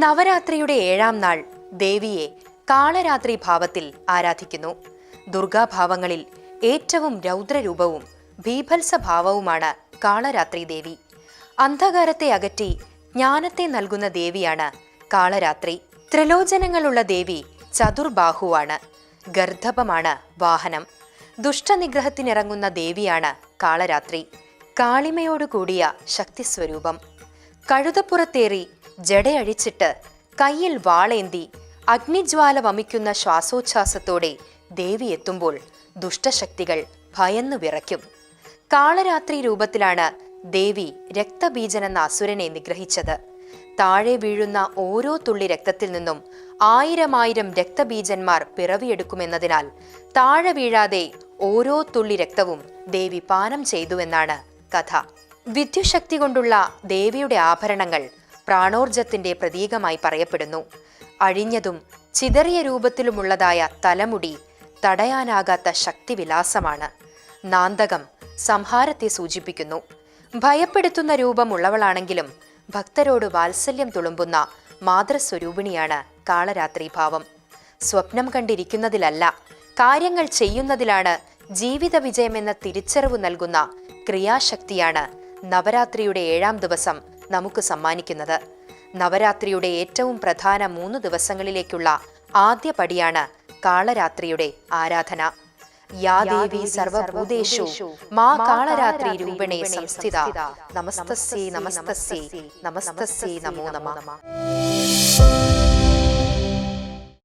നവരാത്രിയുടെ ഏഴാം നാൾ ദേവിയെ കാളരാത്രി ഭാവത്തിൽ ആരാധിക്കുന്നു. ദുർഗാഭാവങ്ങളിൽ ഏറ്റവും രൗദ്രരൂപവും ഭീഭത്സഭാവവുമാണ് കാളരാത്രി ദേവി. അന്ധകാരത്തെ അകറ്റി ജ്ഞാനത്തെ നൽകുന്ന ദേവിയാണ് കാളരാത്രി. ത്രിലോചനങ്ങളുള്ള ദേവി ചതുർബാഹുവാണ്. ഗർദ്ധപമാണ് വാഹനം. ദുഷ്ടനിഗ്രഹത്തിനിറങ്ങുന്ന ദേവിയാണ് കാളരാത്രി. കാളിമയോടുകൂടിയ ശക്തിസ്വരൂപം. കഴുതപ്പുറത്തേറി ജടയഴിച്ചിട്ട് കയ്യിൽ വാളേന്തി അഗ്നിജ്വാല വമിക്കുന്ന ശ്വാസോച്ഛ്വാസത്തോടെ ദേവി എത്തുമ്പോൾ ദുഷ്ടശക്തികൾ ഭയന്നു വിറയ്ക്കും. കാളരാത്രി രൂപത്തിലാണ് ദേവി രക്തബീജൻ എന്ന അസുരനെ നിഗ്രഹിച്ചത്. താഴെ വീഴുന്ന ഓരോ തുള്ളി രക്തത്തിൽ നിന്നും ആയിരമായിരം രക്തബീജന്മാർ പിറവിയെടുക്കുമെന്നതിനാൽ താഴെ വീഴാതെ ഓരോ തുള്ളി രക്തവും ദേവി പാനം ചെയ്തുവെന്നാണ് കഥ. വിദ്യുശക്തി കൊണ്ടുള്ള ദേവിയുടെ ആഭരണങ്ങൾ പ്രാണോർജത്തിന്റെ പ്രതീകമായി പറയപ്പെടുന്നു. അഴിഞ്ഞതും ചിതറിയ രൂപത്തിലുമുള്ളതായ തലമുടി തടയാനാകാത്ത ശക്തിവിലാസമാണ്. നാന്തകം സംഹാരത്തെ സൂചിപ്പിക്കുന്നു. ഭയപ്പെടുത്തുന്ന രൂപമുള്ളവളാണെങ്കിലും ഭക്തരോട് വാത്സല്യം തുളുമ്പുന്ന മാതൃസ്വരൂപിണിയാണ് കാളരാത്രി ഭാവം. സ്വപ്നം കണ്ടിരിക്കുന്നതിലല്ല കാര്യങ്ങൾ ചെയ്യുന്നതിലാണ് ജീവിത വിജയമെന്ന തിരിച്ചറിവ് നൽകുന്ന ക്രിയാശക്തിയാണ് നവരാത്രിയുടെ ഏഴാം ദിവസം നമുക്ക് സമ്മാനിക്കുന്നത്. നവരാത്രിയുടെ ഏറ്റവും പ്രധാന മൂന്ന് ദിവസങ്ങളിലേക്കുള്ള ആദ്യ പടിയാണ് കാളരാത്രിയുടെ ആരാധന. യാ ദേവി സർവഭൂതേഷു മാ കാളരാത്രി രൂപണേ സംസ്ഥിത. നമസ്തസ്യേ നമസ്തസ്യേ നമസ്തസ്യേ നമോ നമ.